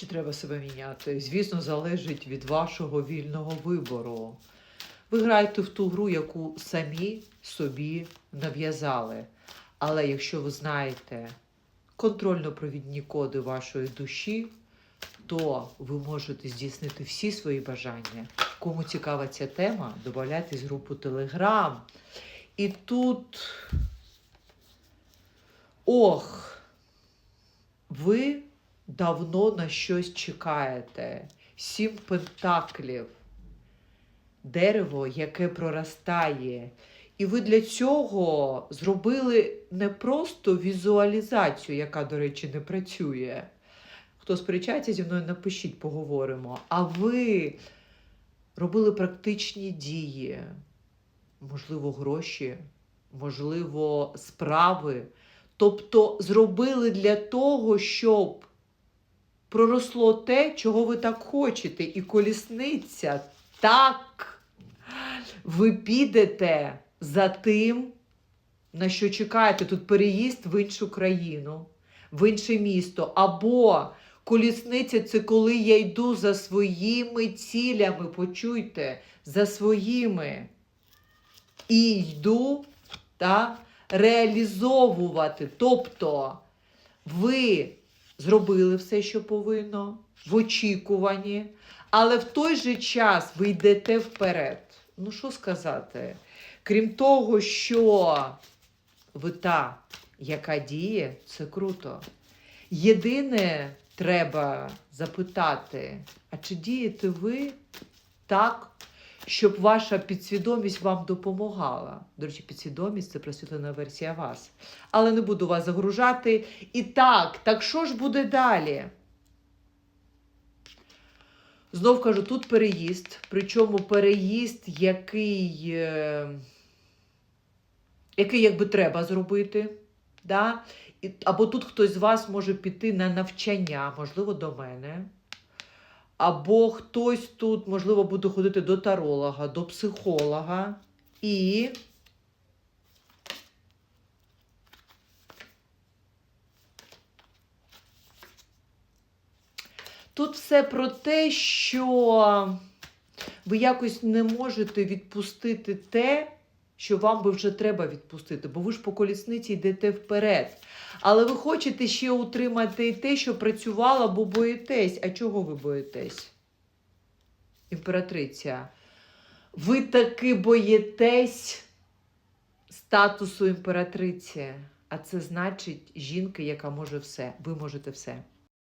Чи треба себе міняти? Звісно, залежить від вашого вільного вибору. Ви граєте в ту гру, яку самі собі нав'язали. Але якщо ви знаєте контрольно-провідні коди вашої душі, то ви можете здійснити всі свої бажання. Кому цікава ця тема, додавайтесь в групу Telegram. І тут. Ох, ви давно на щось чекаєте. Сім пентаклів. Дерево, яке проростає. І ви для цього зробили не просто візуалізацію, яка, до речі, не працює. Хто сперечається зі мною, напишіть, поговоримо. А ви робили практичні дії, можливо, гроші, можливо, справи. Тобто зробили для того, щоб проросло те, чого ви так хочете, і колісниця так. Ви підете за тим, на що чекаєте. Тут переїзд в іншу країну, в інше місто. Або колісниця це коли я йду за своїми цілями, почуйте, за своїми. І йду та реалізовувати. Тобто ви зробили все, що повинно, в очікуванні, але в той же час ви йдете вперед. Ну, що сказати? Крім того, що ви та, яка діє, це круто. Єдине, треба запитати, а чи дієте ви так, щоб ваша підсвідомість вам допомагала? До речі, підсвідомість це просвітлена версія вас. Але не буду вас загружати. І так, так що ж буде далі? Знов кажу, тут переїзд, причому переїзд, який, е, який якби треба зробити. Да? Або тут хтось з вас може піти на навчання, можливо, до мене. Або хтось тут, можливо, буде ходити до таролога, до психолога. І Тут все про те, що ви якось не можете відпустити те, що вам би вже треба відпустити, бо ви ж по колісниці йдете вперед. Але ви хочете ще утримати і те, що працювало, бо боїтесь. А чого ви боїтесь? Імператриця, ви таки боїтесь статусу імператриці. А це значить жінка, яка може все. Ви можете все.